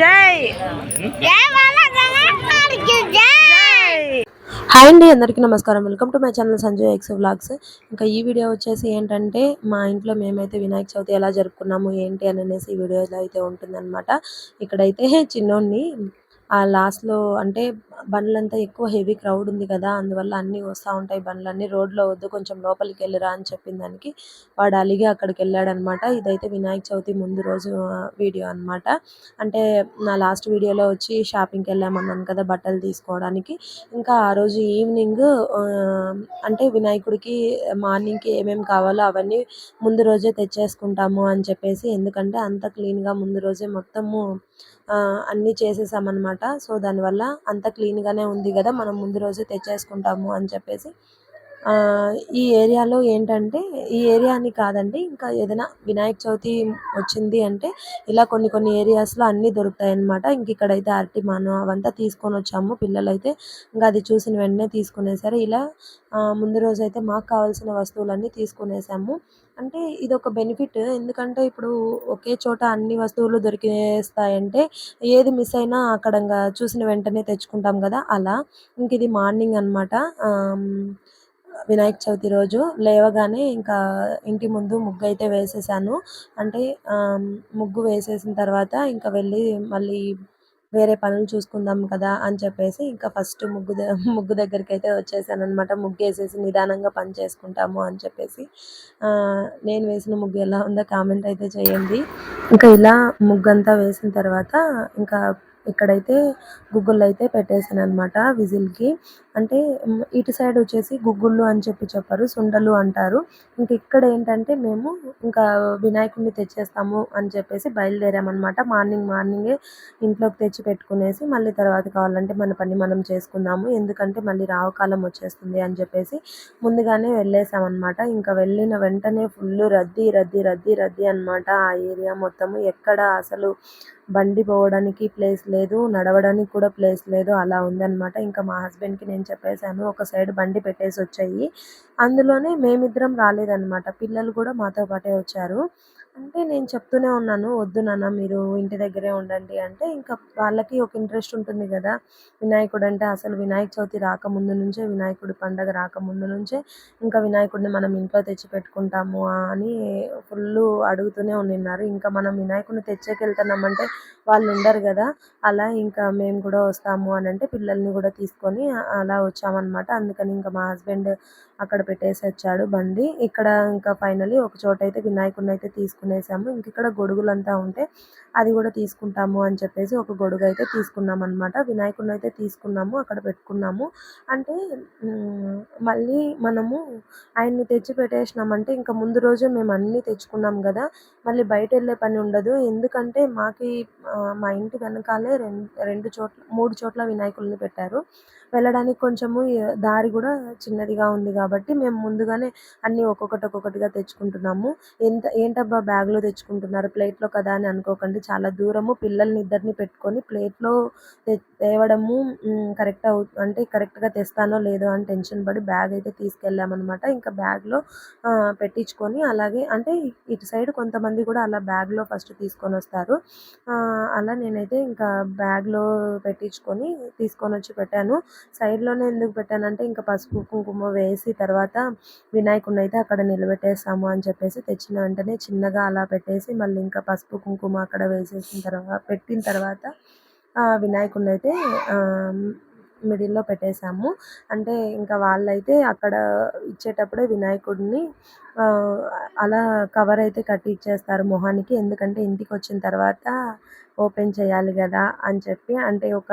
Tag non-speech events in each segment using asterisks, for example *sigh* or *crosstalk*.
జై. హాయ్ అండి అందరికీ నమస్కారం. Welcome to my channel Sanjay X vlogs ఇంకా ఈ వీడియో వచ్చేసి ఏంటంటే మా ఇంట్లో మేమైతే వినాయక చవితి ఎలా జరుపుకున్నాము ఏంటి అని అనేసి ఈ వీడియోలో అయితే ఉంటుందన్నమాట. ఇక్కడైతే చిన్నోడిని ఆ లాస్ట్లో అంటే బండ్లంతా ఎక్కువ హెవీ క్రౌడ్ ఉంది కదా అందువల్ల అన్నీ వస్తూ ఉంటాయి బండ్లన్నీ. రోడ్లో వద్దు కొంచెం లోపలికి వెళ్ళిరా అని చెప్పిన దానికి వాడు అలిగి అక్కడికి వెళ్ళాడనమాట. ఇదైతే వినాయక చవితి ముందు రోజు వీడియో అనమాట అంటే నా లాస్ట్ వీడియోలో వచ్చి షాపింగ్కి వెళ్ళామన్నాను కదా బట్టలు తీసుకోవడానికి. ఇంకా ఆ రోజు ఈవినింగ్ అంటే వినాయకుడికి మార్నింగ్కి ఏమేమి కావాలో అవన్నీ ముందు రోజే తెచ్చేసుకుంటాము అని చెప్పేసి ఎందుకంటే అంత క్లీన్గా ముందు రోజే మొత్తము అన్నీ చేసేసామన్నమాట. సో దానివల్ల అంత క్లీన్గానే ఉంది కదా మనం ముందు రోజు తెచ్చేసుకుంటాము అని చెప్పేసి ఈ ఏరియాలో ఏంటంటే ఈ ఏరియా అని కాదండి ఇంకా ఏదైనా వినాయక చవితి వచ్చింది అంటే ఇలా కొన్ని కొన్ని ఏరియాస్లో అన్నీ దొరుకుతాయి అన్నమాట ఇంక ఇక్కడైతే అరటిమాను అవంతా తీసుకొని వచ్చాము. పిల్లలైతే ఇంకా అది చూసిన వెంటనే తీసుకునేసారు. ఇలా ముందు రోజు అయితే మాకు కావాల్సిన వస్తువులన్నీ తీసుకునేసాము. అంటే ఇది ఒక బెనిఫిట్. ఎందుకంటే ఇప్పుడు ఒకే చోట అన్ని వస్తువులు దొరికేస్తాయంటే ఏది మిస్ అయినా అక్కడ ఇంకా చూసిన వెంటనే తెచ్చుకుంటాం కదా అలా. ఇంక ఇది మార్నింగ్ అనమాట వినాయక చవితి రోజు లేవగానే ఇంకా ఇంటి ముందు ముగ్గు అయితే వేసేసాను. అంటే ముగ్గు వేసేసిన తర్వాత ఇంకా వెళ్ళి మళ్ళీ వేరే పనులు చూసుకుందాం కదా అని చెప్పేసి ఇంకా ఫస్ట్ ముగ్గు ముగ్గు దగ్గరికి అయితే వచ్చేసాను అనమాట ముగ్గు వేసేసి నిదానంగా పని చేసుకుంటాము అని చెప్పేసి. నేను వేసిన ముగ్గు ఎలా ఉందో కామెంట్ అయితే చేయండి. ఇంకా ఇలా ముగ్గు అంతా వేసిన తర్వాత ఇంకా ఇక్కడైతే గుగ్గులు అయితే పెట్టేసాను అనమాట విజిల్కి. అంటే ఇటు సైడ్ వచ్చేసి గుగ్గుళ్ళు అని చెప్పి చెప్పారు సుండలు అంటారు. ఇంక ఇక్కడ ఏంటంటే మేము ఇంకా వినాయకుడిని తెచ్చేస్తాము అని చెప్పేసి బయలుదేరామన్నమాట. మార్నింగ్ మార్నింగే ఇంట్లోకి తెచ్చి పెట్టుకునేసి మళ్ళీ తర్వాత కావాలంటే మన పని మనం చేసుకుందాము. ఎందుకంటే మళ్ళీ రావుకాలం వచ్చేస్తుంది అని చెప్పేసి ముందుగానే వెళ్ళేసామన్నమాట ఇంకా వెళ్ళిన వెంటనే ఫుల్ రద్దీ రద్దీ రద్దీ రద్దీ అన్నమాట ఆ ఏరియా మొత్తము. ఎక్కడ అసలు బండి పోవడానికి ప్లేస్ లేదు నడవడానికి కూడా ప్లేస్ లేదు అలా ఉందన్నమాట. ఇంకా మా హస్బెండ్కి నేను చెప్పేశాను ఒక సైడ్ బండి పెట్టేసి వచ్చాయి. అందులోనే మేమిద్దరం రాలేదన్నమాట. పిల్లలు కూడా మాతో పాటే వచ్చారు. అంటే నేను చెప్తూనే ఉన్నాను వద్దు నాన్న మీరు ఇంటి దగ్గరే ఉండండి. అంటే ఇంకా వాళ్ళకి ఒక ఇంట్రెస్ట్ ఉంటుంది కదా. వినాయకుడు అంటే అసలు వినాయక చవితి రాకముందు నుంచే వినాయకుడి పండగ రాకముందు నుంచే ఇంకా వినాయకుడిని మనం ఇంట్లో తెచ్చి పెట్టుకుంటాము అని ఫుల్ అడుగుతూనే ఉండిన్నారు ఇంకా మనం వినాయకుడిని తెచ్చేకెళ్తున్నామంటే వాళ్ళు ఉండరు కదా. అలా ఇంకా మేము కూడా వస్తాము అని అంటే పిల్లల్ని కూడా తీసుకొని అలా వచ్చామన్నమాట. అందుకని ఇంకా మా హస్బెండ్ అక్కడ పెట్టేసి వచ్చాడు బండి. ఇక్కడ ఇంకా ఫైనలీ ఒక చోట అయితే వినాయకుడిని అయితే తీసుకునేసాము. ఇంక ఇక్కడ గొడుగులంతా ఉంటే అది కూడా తీసుకుంటాము అని చెప్పేసి ఒక గొడుగు అయితే తీసుకున్నాం అనమాట వినాయకుడిని అయితే తీసుకున్నాము అక్కడ పెట్టుకున్నాము. అంటే మళ్ళీ మనము ఆయన్ని తెచ్చి పెట్టేసినామంటే ఇంకా ముందు రోజే మేము అన్నీ తెచ్చుకున్నాం కదా. మళ్ళీ బయట వెళ్ళే పని ఉండదు. ఎందుకంటే మాకి మా ఇంటి వెనకాలే రెండు రెండు చోట్ల మూడు చోట్ల వినాయకుల్ని పెట్టారు. వెళ్ళడానికి కొంచెము దారి కూడా చిన్నదిగా ఉంది కాబట్టి మేము ముందుగానే అన్నీ ఒక్కొక్కటి ఒక్కొక్కటిగా తెచ్చుకుంటున్నాము. ఎంత ఏంటబ్బా బ్యాగ్లో తెచ్చుకుంటున్నారు? ప్లేట్లో కదా అని అనుకోకండి. చాలా దూరము పిల్లల్ని ఇద్దరిని పెట్టుకొని ప్లేట్లో తేవడము కరెక్ట్ అవు అంటే కరెక్ట్గా తెస్తానో లేదో అని టెన్షన్ పడి బ్యాగ్ అయితే తీసుకెళ్ళామన్నమాట. ఇంకా బ్యాగ్లో పెట్టించుకొని అలాగే అంటే ఇటు సైడ్ కొంతమంది కూడా అలా బ్యాగ్లో ఫస్ట్ తీసుకొని వస్తారు. అలా నేనైతే ఇంకా బ్యాగ్లో పెట్టించుకొని తీసుకొని వచ్చి పెట్టాను. సైడ్లోనే ఎందుకు పెట్టానంటే ఇంకా పసుపు కుంకుమ వేసి తర్వాత వినాయకుడిని అయితే అక్కడ నిలబెట్టేస్తాము అని చెప్పేసి తెచ్చిన వెంటనే చిన్నగా అలా పెట్టేసి మళ్ళీ ఇంకా పసుపు కుంకుమ అక్కడ వేసేసిన తర్వాత పెట్టిన తర్వాత వినాయకుడిని అయితే మిడిల్లో పెట్టేశాము. అంటే ఇంకా వాళ్ళైతే అక్కడ ఇచ్చేటప్పుడే వినాయకుడిని అలా కవర్ అయితే కట్టి ఇచ్చేస్తారు మొహానికి. ఎందుకంటే ఇంటికి వచ్చిన తర్వాత ఓపెన్ చేయాలి కదా అని చెప్పి అంటే ఒక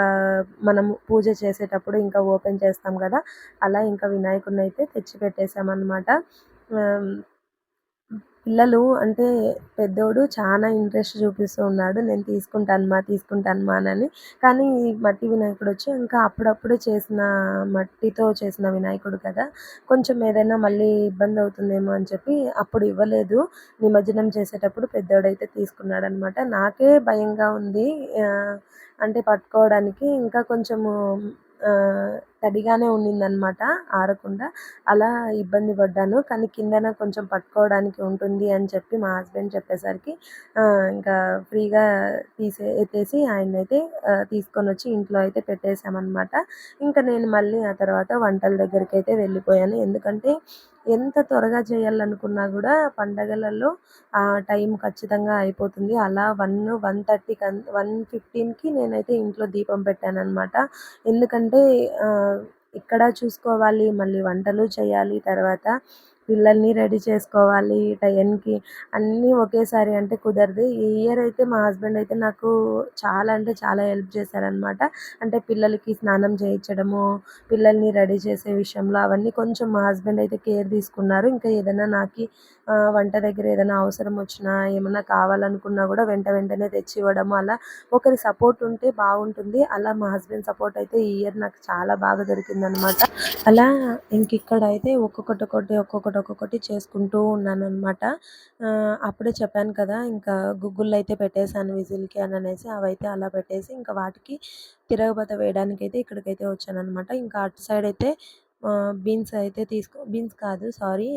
మనం పూజ చేసేటప్పుడు ఇంకా ఓపెన్ చేస్తాం కదా అలా ఇంకా వినాయకుడిని అయితే తెచ్చి పెట్టేసామన్నమాట పిల్లలు అంటే పెద్దోడు చాలా ఇంట్రెస్ట్ చూపిస్తూ ఉన్నాడు. నేను తీసుకుంటాను మా తీసుకుంటాను మా అని. కానీ ఈ మట్టి వినాయకుడు వచ్చి ఇంకా అప్పుడప్పుడు చేసిన మట్టితో చేసిన వినాయకుడు కదా. కొంచెం ఏదైనా మళ్ళీ ఇబ్బంది అవుతుందేమో అని చెప్పి అప్పుడు ఇవ్వలేదు. నిమజ్జనం చేసేటప్పుడు పెద్దోడైతే తీసుకున్నాడు అనమాట నాకే భయంగా ఉంది. అంటే పట్టుకోవడానికి ఇంకా కొంచెము తడిగానే ఉన్నిందనమాట ఆరకుండా. అలా ఇబ్బంది పడ్డాను. కానీ కిందన కొంచెం పట్టుకోవడానికి ఉంటుంది అని చెప్పి మా హస్బెండ్ చెప్పేసరికి ఇంకా ఫ్రీగా తీసే ఎత్తేసి ఆయన అయితే తీసుకొని వచ్చి ఇంట్లో అయితే పెట్టేశామన్నమాట. ఇంకా నేను మళ్ళీ ఆ తర్వాత వంటల దగ్గరికి అయితే వెళ్ళిపోయాను. ఎందుకంటే ఎంత త్వరగా చేయాలనుకున్నా కూడా పండగలలో ఆ టైం ఖచ్చితంగా అయిపోతుంది. అలా వన్ వన్ థర్టీ కన్ వన్ ఫిఫ్టీన్కి నేనైతే ఇంట్లో దీపం పెట్టాను అనమాట ఎందుకంటే ఇక్కడ చూసుకోవాలి మళ్ళీ వంటలు చేయాలి తర్వాత పిల్లల్ని రెడీ చేసుకోవాలి టైంకి. అన్నీ ఒకేసారి అంటే కుదరదు. ఈ ఇయర్ అయితే మా హస్బెండ్ అయితే నాకు చాలా అంటే చాలా హెల్ప్ చేశారనమాట అంటే పిల్లలకి స్నానం చేయించడము పిల్లల్ని రెడీ చేసే విషయంలో అవన్నీ కొంచెం మా హస్బెండ్ అయితే కేర్ తీసుకున్నారు. ఇంకా ఏదైనా నాకు వంట దగ్గర ఏదైనా అవసరం వచ్చినా ఏమైనా కావాలనుకున్నా కూడా వెంట వెంటనే తెచ్చి ఇవ్వడం అలా ఒకరి సపోర్ట్ ఉంటే బాగుంటుంది. అలా మా హస్బెండ్ సపోర్ట్ అయితే ఈ ఇయర్ నాకు చాలా బాగా దొరికిందనమాట అలా ఇంక ఇక్కడ అయితే ఒక్కొక్కటి ఒక్కొక్కటి ఒక్కొక్కటి ఒక్కొక్కటి చేసుకుంటూ ఉన్నాను అనమాట అప్పుడే చెప్పాను కదా ఇంకా గుగ్గులు అయితే పెట్టేశాను విజిల్కి అని అనేసి అవైతే అలా పెట్టేసి ఇంకా వాటికి తిరగబత వేయడానికైతే ఇక్కడికైతే వచ్చాను అనమాట ఇంకా అటు సైడ్ అయితే బీన్స్ అయితే తీసుకో బీన్స్ కాదు సారీ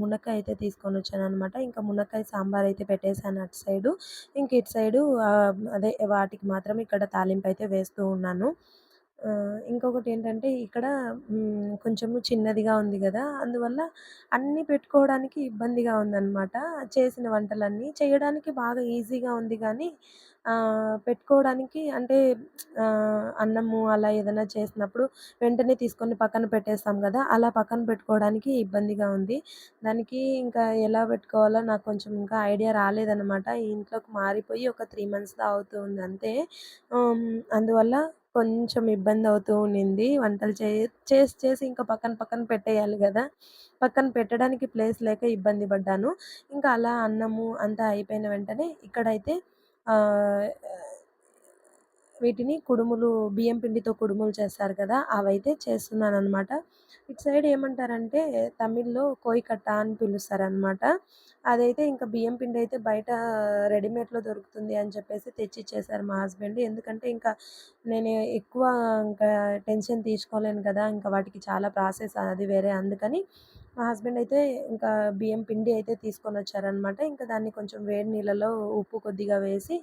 మునక్కాయ అయితే తీసుకొని వచ్చాను అనమాట ఇంకా మునక్కాయ సాంబార్ అయితే పెట్టేశాను అటు సైడు. ఇంక ఇటు సైడు అదే వాటికి మాత్రం ఇక్కడ తాలింపు అయితే వేస్తూ ఉన్నాను. ఇంకొకటి ఏంటంటే ఇక్కడ కొంచెము చిన్నదిగా ఉంది కదా అందువల్ల అన్నీ పెట్టుకోవడానికి ఇబ్బందిగా ఉందన్నమాట. చేసిన వంటలన్నీ చేయడానికి బాగా ఈజీగా ఉంది కానీ పెట్టుకోవడానికి అంటే అన్నము అలా ఏదైనా చేసినప్పుడు వెంటనే తీసుకొని పక్కన పెట్టేస్తాం కదా అలా పక్కన పెట్టుకోవడానికి ఇబ్బందిగా ఉంది. దానికి ఇంకా ఎలా పెట్టుకోవాలో నాకు కొంచెం ఇంకా ఐడియా రాలేదన్నమాట. ఈ ఇంట్లోకి మారిపోయి ఒక త్రీ మంత్స్ అవుతుంది అంతే. అందువల్ల కొంచెం ఇబ్బంది అవుతూ ఉండింది. వంటలు చే చేసి చేసి ఇంకా పక్కన పక్కన పెట్టేయాలి కదా. పక్కన పెట్టడానికి ప్లేస్ లేక ఇబ్బంది పడ్డాను. ఇంకా అలా అన్నము అంతా అయిపోయిన వెంటనే ఇక్కడైతే వీటిని కుడుములు బియ్యం పిండితో కుడుములు చేస్తారు కదా అవైతే చేస్తున్నాను అనమాట ఇటు సైడ్ ఏమంటారంటే తమిళ్ళో కోయికట్ట అని పిలుస్తారనమాట అదైతే ఇంకా బియ్యం పిండి అయితే బయట రెడీమేడ్లో దొరుకుతుంది అని చెప్పేసి తెచ్చి ఇచ్చేసారు మా హస్బెండ్. ఎందుకంటే ఇంకా నేను ఎక్కువ ఇంకా టెన్షన్ తీసుకోలేను కదా ఇంకా వాటికి చాలా ప్రాసెస్ అది వేరే. అందుకని మా హస్బెండ్ అయితే ఇంకా బియ్యం పిండి అయితే తీసుకొని వచ్చారనమాట ఇంకా దాన్ని కొంచెం వేడి నీళ్ళలో ఉప్పు కొద్దిగా వేసి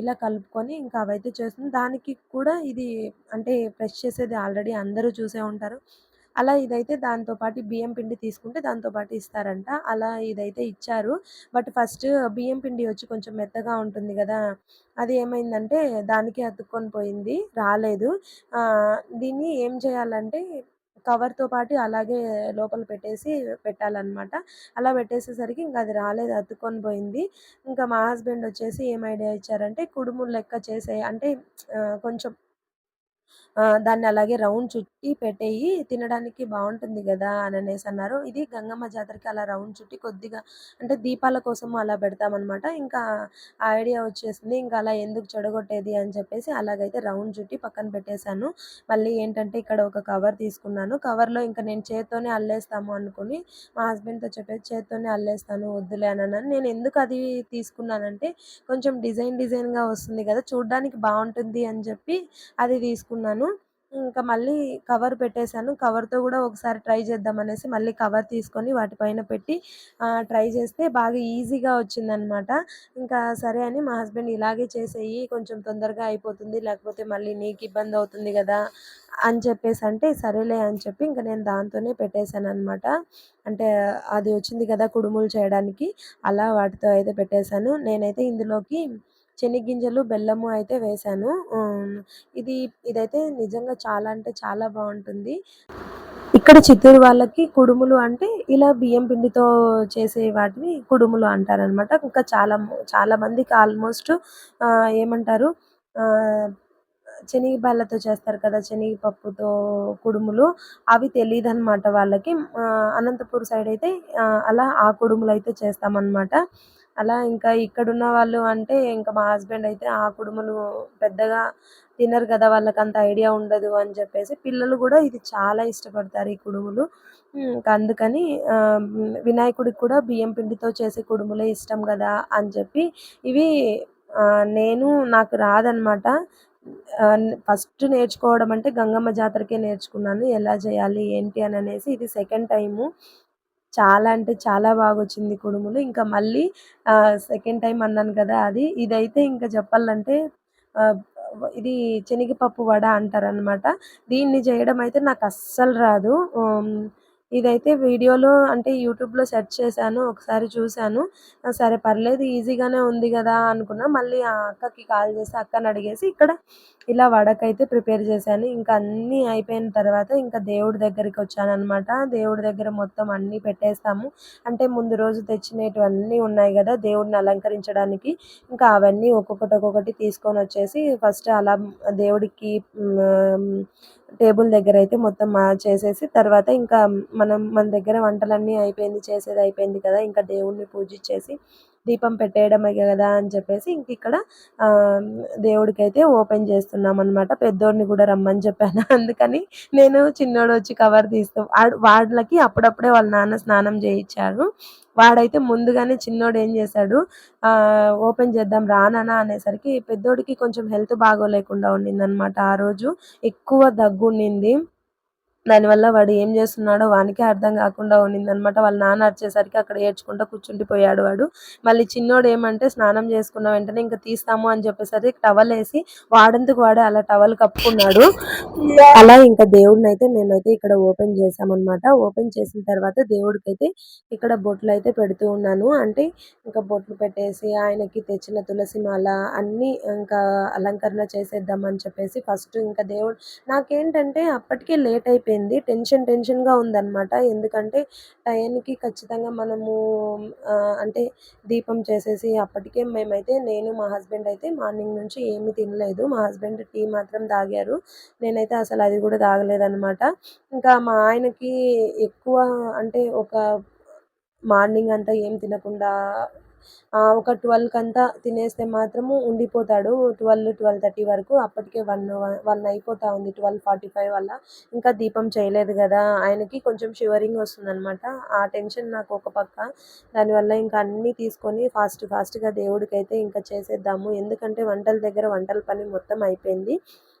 ఇలా కలుపుకొని ఇంకా అవైతే చేస్తుంది. దానికి కూడా ఇది అంటే ఫ్రెష్ చేసేది ఆల్రెడీ అందరూ చూసే ఉంటారు. అలా ఇదైతే దాంతోపాటు బియ్యం పిండి తీసుకుంటే దాంతోపాటు ఇస్తారంట. అలా ఇదైతే ఇచ్చారు. బట్ ఫస్ట్ బియ్యం పిండి వచ్చి కొంచెం మెత్తగా ఉంటుంది కదా అది ఏమైందంటే దానికి అతుక్కొని పోయింది రాలేదు. దీన్ని ఏం చేయాలంటే కవర్తో పాటు అలాగే లోపల పెట్టేసి పెట్టాలన్నమాట. అలా పెట్టేసేసరికి ఇంకా అది రాలేదు అతుక్కొని పోయింది. ఇంకా మా హస్బెండ్ వచ్చేసి ఏం ఐడియా ఇచ్చారంటే కుడుములు లెక్క చేసే అంటే కొంచెం దాన్ని అలాగే రౌండ్ చుట్టి పెట్టేయి తినడానికి బాగుంటుంది కదా అని అనేసి అన్నారు. ఇది గంగమ్మ జాతరకి అలా రౌండ్ చుట్టి కొద్దిగా అంటే దీపాల కోసం అలా పెడతామన్నమాట. ఇంకా ఐడియా వచ్చేసింది. ఇంకా అలా ఎందుకు చెడగొట్టేది అని చెప్పేసి అలాగైతే రౌండ్ చుట్టి పక్కన పెట్టేశాను. మళ్ళీ ఏంటంటే ఇక్కడ ఒక కవర్ తీసుకున్నాను. కవర్లో ఇంకా నేను చేత్తోనే అల్లేస్తాము అనుకుని మా హస్బెండ్తో చెప్పేసి చేత్తోనే అల్లేస్తాను వద్దులే అని నేను ఎందుకు అది తీసుకున్నానంటే కొంచెం డిజైన్ డిజైన్గా వస్తుంది కదా చూడడానికి బాగుంటుంది అని చెప్పి అది తీసుకున్నాను. ఇంకా మళ్ళీ కవర్ పెట్టేశాను. కవర్తో కూడా ఒకసారి ట్రై చేద్దాం అనేసి మళ్ళీ కవర్ తీసుకొని వాటిపైన పెట్టి ట్రై చేస్తే బాగా ఈజీగా వచ్చిందనమాట. ఇంకా సరే అని మా హస్బెండ్ ఇలాగే చేసేయి కొంచెం తొందరగా అయిపోతుంది లేకపోతే మళ్ళీ నీకు ఇబ్బంది అవుతుంది కదా అని చెప్పేసి అంటే సరేలే అని చెప్పి ఇంకా నేను దాంతోనే పెట్టేశాను అనమాట అంటే అది వచ్చింది కదా కుడుములు చేయడానికి అలా వాటితో అయితే పెట్టేశాను. నేనైతే ఇందులోకి శనగ్గింజలు బెల్లము అయితే వేశాను ఇది ఇదైతే నిజంగా చాలా అంటే చాలా బాగుంటుంది. ఇక్కడ చిత్తూరు వాళ్ళకి కుడుములు అంటే ఇలా బియ్యం పిండితో చేసే వాటిని కుడుములు అంటారనమాట ఇంకా చాలా చాలా మందికి ఆల్మోస్ట్ ఏమంటారు శనగబాళ్ళతో చేస్తారు కదా శనగపప్పుతో కుడుములు. అవి తెలియదు అనమాట వాళ్ళకి అనంతపూర్ సైడ్ అయితే అలా ఆ కుడుములు అయితే చేస్తామన్నమాట. అలా ఇంకా ఇక్కడున్న వాళ్ళు అంటే ఇంకా మా హస్బెండ్ అయితే ఆ కుడుములు పెద్దగా తినరు కదా వాళ్ళకి అంత ఐడియా ఉండదు అని చెప్పేసి పిల్లలు కూడా ఇది చాలా ఇష్టపడతారు ఈ కుడుములు. ఇంకా అందుకని వినాయకుడికి కూడా బియ్యం పిండితో చేసే కుడుములే ఇష్టం కదా అని చెప్పి ఇవి నేను నాకు రాదనమాట. ఫస్ట్ నేర్చుకోవడం అంటే గంగమ్మ జాతరకే నేర్చుకున్నాను. ఎలా చేయాలి ఏంటి అని అనేసి ఇది సెకండ్ టైము. చాలా అంటే చాలా బాగా వచ్చింది కుడుములు. ఇంకా మళ్ళీ సెకండ్ టైం అన్నాను కదా అది. ఇదైతే ఇంకా చెప్పాలంటే ఇది శనగపప్పు వడ అంటారనమాట దీన్ని చేయడం అయితే నాకు అస్సలు రాదు. ఇదైతే వీడియోలో అంటే యూట్యూబ్లో సెర్చ్ చేశాను ఒకసారి చూశాను. సరే పర్లేదు ఈజీగానే ఉంది కదా అనుకున్నా. మళ్ళీ ఆ అక్కకి కాల్ చేసి అక్కని అడిగేసి ఇక్కడ ఇలా వడకైతే ప్రిపేర్ చేశాను. ఇంకా అన్నీ అయిపోయిన తర్వాత ఇంకా దేవుడి దగ్గరికి వచ్చాను అనమాట దేవుడి దగ్గర మొత్తం అన్నీ పెట్టేస్తాము. అంటే ముందు రోజు తెచ్చినటువన్నీ ఉన్నాయి కదా దేవుడిని అలంకరించడానికి. ఇంకా అవన్నీ ఒక్కొక్కటి ఒక్కొక్కటి తీసుకొని వచ్చేసి ఫస్ట్ అలా దేవుడికి టేబుల్ దగ్గర అయితే మొత్తం చేసేసి తర్వాత ఇంకా మనం మన దగ్గర వంటలన్నీ అయిపోయింది చేసేది అయిపోయింది కదా ఇంకా దేవుడిని పూజించేసి దీపం పెట్టేయడమే కదా అని చెప్పేసి ఇంక ఇక్కడ దేవుడికైతే ఓపెన్ చేస్తున్నాం అనమాట పెద్దోడిని కూడా రమ్మని చెప్పాను. *laughs* అందుకని నేను చిన్నోడు వచ్చి కవర్ తీస్తూ వాడు- వాళ్ళకి అప్పుడప్పుడే వాళ్ళ నాన్న స్నానం చేయించారు. వాడైతే ముందుగానే చిన్నోడు ఏం చేశాడు ఓపెన్ చేద్దాం రానా అనేసరికి పెద్దోడికి కొంచెం హెల్త్ బాగోలేకుండా ఉండిందన్నమాట ఆ రోజు. ఎక్కువ దగ్గు ఉండింది. దానివల్ల వాడు ఏం చేస్తున్నాడో వానికే అర్థం కాకుండా ఉండిందన్నమాట. వాళ్ళ నాన్న వచ్చేసరికి అక్కడ ఏడ్చుకుంటూ కూర్చుండిపోయాడు వాడు. మళ్ళీ చిన్నోడు ఏమంటే స్నానం చేసుకున్న వెంటనే ఇంకా తీస్తాము అని చెప్పేసరికి టవల్ వేసి వాడందుకు వాడే? అలా టవల్ కప్పుకున్నాడు. అలా ఇంకా దేవుడిని అయితే మేమైతే ఇక్కడ ఓపెన్ చేసామన్నమాట ఓపెన్ చేసిన తర్వాత దేవుడికి అయితే ఇక్కడ బొట్లు అయితే పెడుతూ ఉన్నాను. అంటే ఇంకా బొట్లు పెట్టేసి ఆయనకి తెచ్చిన తులసి మాల అన్ని ఇంకా అలంకరణ చేసేద్దామని చెప్పేసి ఫస్ట్ ఇంకా దేవుడు నాకేంటంటే అప్పటికే లేట్ అయిపోయింది. టెన్షన్ టెన్షన్గా ఉందన్నమాట. ఎందుకంటే టైంకి ఖచ్చితంగా మనము అంటే దీపం చేసేసి అప్పటికే మేమైతే నేను మా హస్బెండ్ అయితే మార్నింగ్ నుంచి ఏమీ తినలేదు. మా హస్బెండ్ టీ మాత్రం తాగారు. నేనైతే అసలు అది కూడా తాగలేదన్నమాట. ఇంకా మా ఆయనకి ఎక్కువ అంటే ఒక మార్నింగ్ అంతా ఏం తినకుండా ఒక ట్వెల్వ్కి అంతా తినేస్తే మాత్రము ఉండిపోతాడు. ట్వెల్వ్ ట్వెల్వ్ థర్టీ వరకు అప్పటికే వన్ వన్ అయిపోతా ఉంది. ట్వెల్వ్ ఫార్టీ ఫైవ్ వల్ల ఇంకా దీపం చేయలేదు కదా. ఆయనకి కొంచెం షివరింగ్ వస్తుందనమాట ఆ టెన్షన్ నాకు ఒక పక్క. దానివల్ల ఇంకా అన్నీ తీసుకొని ఫాస్ట్ ఫాస్ట్గా దేవుడికి అయితే ఇంకా చేసేద్దాము. ఎందుకంటే వంటల దగ్గర వంటల పని మొత్తం అయిపోయింది.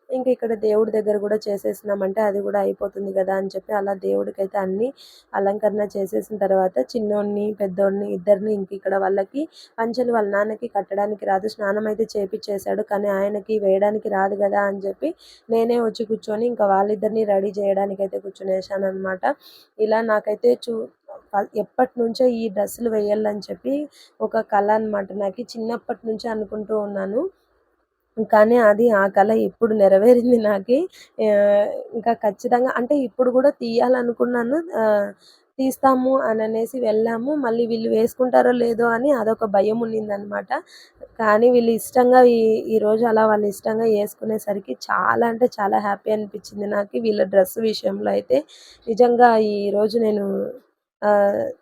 ఇంక ఇక్కడ దేవుడి దగ్గర కూడా చేసేసినామంటే అది కూడా అయిపోతుంది కదా అని చెప్పి అలా దేవుడికైతే అన్ని అలంకరణ చేసేసిన తర్వాత చిన్నోడిని పెద్దోడిని ఇద్దరిని ఇంక ఇక్కడ వాళ్ళకి పంచెలు వాళ్ళ నాన్నకి కట్టడానికి రాదు. స్నానం అయితే చేపించేశాడు కానీ ఆయనకి వేయడానికి రాదు కదా అని చెప్పి నేనే వచ్చి కూర్చొని ఇంకా వాళ్ళిద్దరిని రెడీ చేయడానికి అయితే కూర్చొనేసాను అనమాట ఇలా నాకైతే చూ ఎప్పటి నుంచో ఈ డ్రెస్సులు వేయాలని చెప్పి ఒక కళ అనమాట నాకు చిన్నప్పటి నుంచే అనుకుంటూ ఉన్నాను. కానీ అది ఆ కళ ఇప్పుడు నెరవేరింది నాకు. ఇంకా ఖచ్చితంగా అంటే ఇప్పుడు కూడా తీయాలనుకున్నాను. తీస్తాము అని అనేసి వెళ్ళాము. మళ్ళీ వీళ్ళు వేసుకుంటారో లేదో అని అదొక భయం ఉన్నిందనమాట. కానీ వీళ్ళు ఇష్టంగా ఈ ఈరోజు అలా వాళ్ళు ఇష్టంగా వేసుకునేసరికి చాలా అంటే చాలా హ్యాపీ అనిపించింది నాకు. వీళ్ళ డ్రెస్ విషయంలో అయితే నిజంగా ఈరోజు నేను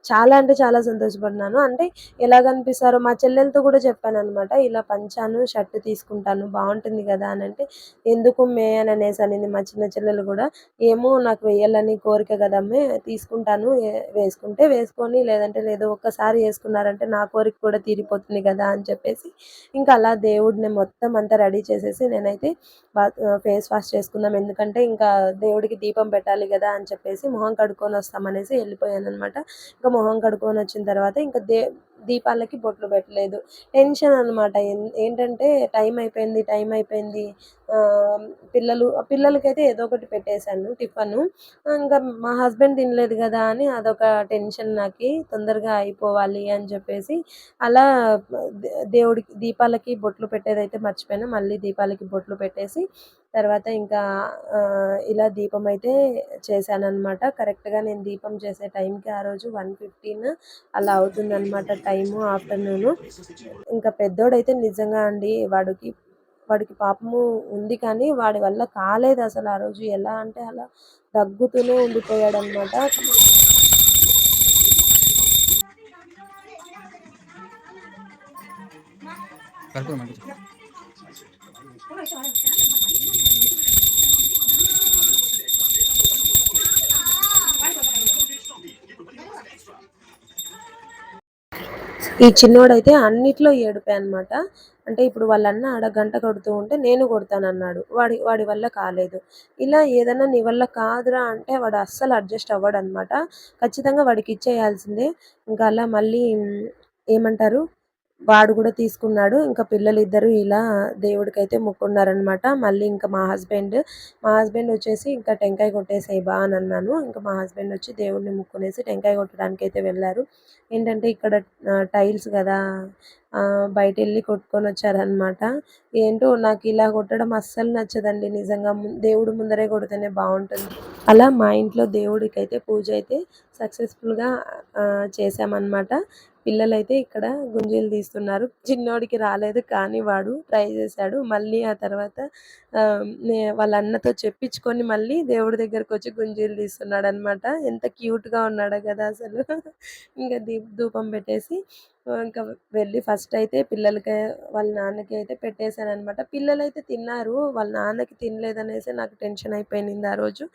చాలా అంటే చాలా సంతోషపడినాను. అంటే ఎలా కనిపిస్తారో మా చెల్లెలతో కూడా చెప్పాను అనమాట ఇలా పంచాను షర్ట్ తీసుకుంటాను బాగుంటుంది కదా అని అంటే ఎందుకు మే అని అనేసి అనింది మా చిన్న చెల్లెలు కూడా. ఏమో నాకు వేయాలని కోరిక కదా మే తీసుకుంటాను వేసుకుంటే వేసుకొని లేదంటే లేదు ఒక్కసారి వేసుకున్నారంటే నా కోరిక కూడా తీరిపోతుంది కదా అని చెప్పేసి ఇంకా అలా దేవుడిని మొత్తం అంతా రెడీ చేసేసి నేనైతే ఫేస్ వాష్ చేసుకుందాం ఎందుకంటే ఇంకా దేవుడికి దీపం పెట్టాలి కదా అని చెప్పేసి మొహం కడుక్కొని వస్తామనేసి వెళ్ళిపోయాను అనమాట ఇంకా మొహం కడుక్కొని వచ్చిన తర్వాత ఇంకా దే దీపాలకి బొట్లు పెట్టలేదు. టెన్షన్ అనమాట. ఏంటంటే టైం అయిపోయింది టైం అయిపోయింది. పిల్లలు పిల్లలకైతే ఏదో ఒకటి పెట్టేశాను టిఫన్. ఇంకా మా హస్బెండ్ తినలేదు కదా అని అదొక టెన్షన్ నాకు తొందరగా అయిపోవాలి అని చెప్పేసి అలా దే- దేవుడికి దీపాలకి బొట్లు పెట్టేదైతే మర్చిపోయాను మళ్ళీ దీపాలకి బొట్లు పెట్టేసి తర్వాత ఇంకా ఇలా దీపం అయితే చేశాను అనమాట కరెక్ట్గా నేను దీపం చేసే టైంకి ఆ రోజు వన్ ఫిఫ్టీన్ అలా అవుతుందన్నమాట టైము ఆఫ్టర్నూను. ఇంకా పెద్దోడైతే నిజంగా అండి వాడికి వాడికి పాపము ఉంది కానీ వాడి వల్ల కాలేదు అసలు ఆ రోజు. ఎలా అంటే అలా దగ్గుతూనే ఉండిపోయాడు అనమాట కలుపుకోమండి ఈ చిన్నోడైతే అన్నిట్లో ఏడుపే అనమాట అంటే ఇప్పుడు వాళ్ళన్న ఆడ గంట కొడుతూ ఉంటే నేను కొడతానన్నాడు. వాడి వాడి వల్ల కాలేదు. ఇలా ఏదైనా నీ వల్ల కాదురా అంటే వాడు అస్సలు అడ్జస్ట్ అవ్వడు అనమాట ఖచ్చితంగా వాడికి ఇచ్చేయాల్సిందే ఇంకా అలా మళ్ళీ ఏమంటారు? వాడు కూడా తీసుకున్నాడు. ఇంకా పిల్లలు ఇద్దరు ఇలా దేవుడికైతే మొక్కున్నారనమాట మళ్ళీ ఇంకా మా హస్బెండ్ మా హస్బెండ్ వచ్చేసి ఇంకా టెంకాయ కొట్టేసాయి బా అని అన్నాను. ఇంకా మా హస్బెండ్ వచ్చి దేవుడిని ముక్కునేసి టెంకాయ కొట్టడానికి అయితే వెళ్ళారు. ఏంటంటే ఇక్కడ టైల్స్ కదా బయట వెళ్ళి కొట్టుకొని వచ్చారనమాట ఏంటో నాకు ఇలా కొట్టడం అస్సలు నచ్చదండి. నిజంగా ము- దేవుడు ముందరే కొడితేనే బాగుంటుంది. అలా మా ఇంట్లో దేవుడికి అయితే పూజ అయితే సక్సెస్ఫుల్గా చేసామన్నమాట పిల్లలైతే ఇక్కడ గుంజీలు తీస్తున్నారు. చిన్నోడికి రాలేదు కానీ వాడు ట్రై చేశాడు. మళ్ళీ ఆ తర్వాత నే- వాళ్ళ అన్నతో చెప్పించుకొని మళ్ళీ దేవుడి దగ్గరకు వచ్చి గుంజీలు తీస్తున్నాడు అనమాట ఎంత క్యూట్గా ఉన్నాడు కదా అసలు. ఇంకా దీప్ ధూపం పెట్టేసి ఇంకా వెళ్ళి ఫస్ట్ అయితే పిల్లలకి వాళ్ళ నాన్నకి అయితే పెట్టేశాను అనమాట పిల్లలు అయితే తిన్నారు. వాళ్ళ నాన్నకి తినలేదనేసి నాకు టెన్షన్ అయిపోయింది ఆ రోజు.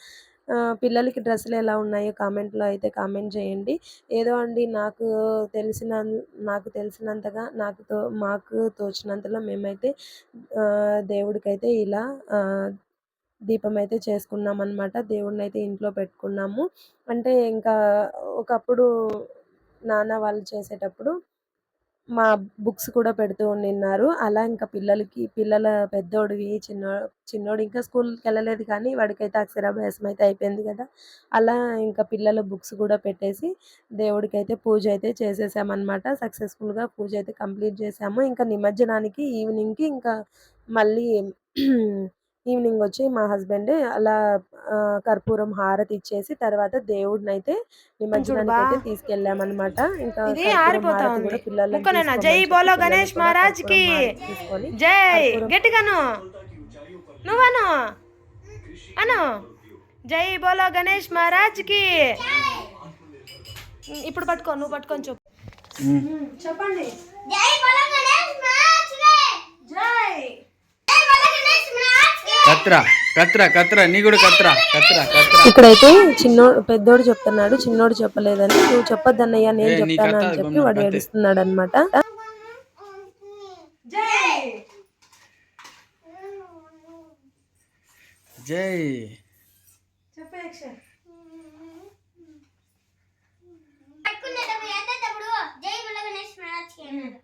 పిల్లలకి డ్రెస్సులు ఎలా ఉన్నాయో కామెంట్లో అయితే కామెంట్ చేయండి. ఏదో అండి నాకు తెలిసిన నాకు తెలిసినంతగా నాకు తో మాకు తోచినంతలో మేమైతే దేవుడికైతే ఇలా దీపం అయితే చేసుకున్నాం అనమాట దేవుడిని అయితే ఇంట్లో పెట్టుకున్నాము. అంటే ఇంకా ఒకప్పుడు నాన్న వాళ్ళు చేసేటప్పుడు మా బుక్స్ కూడా పెడుతూ ఉండిన్నారు. అలా ఇంకా పిల్లలకి పిల్లల పెద్దోడివి చిన్న చిన్నోడు ఇంకా స్కూల్కి వెళ్ళలేదు కానీ వాడికైతే అక్షరాభ్యాసం అయితే అయిపోయింది కదా. అలా ఇంకా పిల్లల బుక్స్ కూడా పెట్టేసి దేవుడికైతే పూజ అయితే చేసేసామన్నమాట. సక్సెస్ఫుల్గా పూజ అయితే కంప్లీట్ చేసాము. ఇంకా నిమజ్జనానికి ఈవినింగ్కి ఇంకా మళ్ళీ ఈవినింగ్ వచ్చి మా హస్బెండ్ అలా కర్పూరం హారతి ఇచ్చేసి తర్వాత దేవుడిని అయితే నిమజ్జనానికి అయితే తీసుకెళ్ళామన్నమాట. ఇంకా? తీసుకోమని జై బోలో గణేష్ మహారాజ్కి. జై గట్టిగాను. నువ్వను. అను. జై బోలో గణేష్ మహారాజ్కి. ఇప్పుడు పట్టుకో నువ్వు పట్టుకొని చెప్పు. చెప్పండి జై బోలో గణేష్ మహారాజ్కి జై జై బోలో గణేష్ మహారాజ్కి కత్ర కత్ర కత్ర నీ కూడా కత్ర కత్ర కత్ర. ఇక్కడైతే చిన్నోడు పెద్దోడు చెప్తున్నాడు చిన్నోడు చెప్పలేదని. నువ్వు చెప్పొద్దన్నయ్యా నేను చెప్తాను అని చెప్పి వాడు. ఏడుస్తున్నాడు అనమాట జై.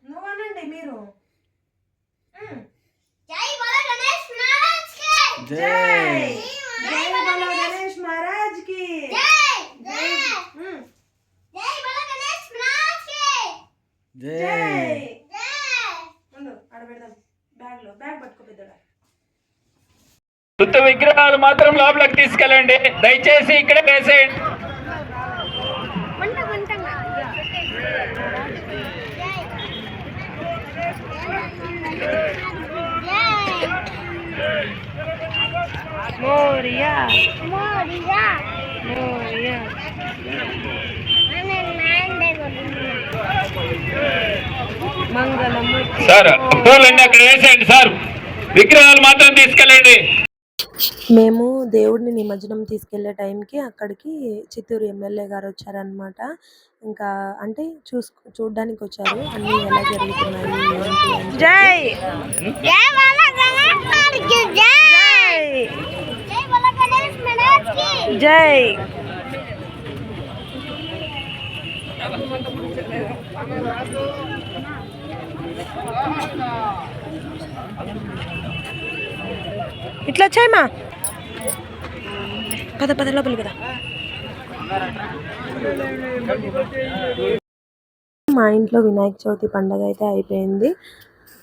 నువ్వు అనండి మీరు ఉమ్. జై బోలో గణేష్ మహారాజ్కి జై. జై బోలో గణేష్ మహారాజ్కి జై జై ఉమ్. జై బోలో గణేష్ మహారాజ్కి జై. జై. జై. ఉండు ఆడ పెడదాం. బ్యాగ్లో బ్యాగ్ పట్టుకో పెద్దడా. శుద్ధ విగ్రహాలు మాత్రం లోపలికి తీసుకెళ్ళండి. దయచేసి ఇక్కడే వేసేయండి వంట వంటంగా మోరియా మోరియా మోరియా అనే నాండే కొడుకున్నా మంగళము సార్ ఫోటోలన్నీ అక్కడ వేసేయండి సార్. విగ్రహాలు మాత్రం తీసుకెళ్ళండి. మేము దేవుడిని నిమజ్జనం తీసుకెళ్ళే టైంకి అక్కడికి చిత్తూరు ఎమ్మెల్యే గారు వచ్చారనమాట ఇంకా అంటే చూసు చూడడానికి వచ్చారు. అన్ని ఎలా జరుగుతున్నాయి. జై జై బోలో గణేష్ మహారాజ్కి జై జై బోలో గణేష్ మహారాజ్కి జై. ఇట్లా వచ్చాయమ్మా పద పద లోపలి కదా మా ఇంట్లో వినాయక చవితి పండగ అయితే అయిపోయింది.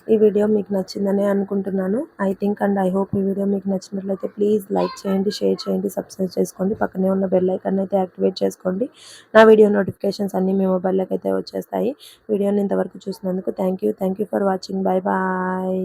ఈ వీడియో మీకు నచ్చిందని అనుకుంటున్నాను. I think and I hope ఈ వీడియో మీకు నచ్చినట్లయితే ప్లీజ్ లైక్ చేయండి షేర్ చేయండి సబ్స్క్రైబ్ చేసుకోండి. పక్కనే ఉన్న బెల్ ఐకాన్ అయితే యాక్టివేట్ చేసుకోండి. నా వీడియో నోటిఫికేషన్స్ అన్నీ మీ మొబైల్లోకి అయితే వచ్చేస్తాయి. వీడియోని ఇంతవరకు చూసినందుకు thank you thank you for watching bye bye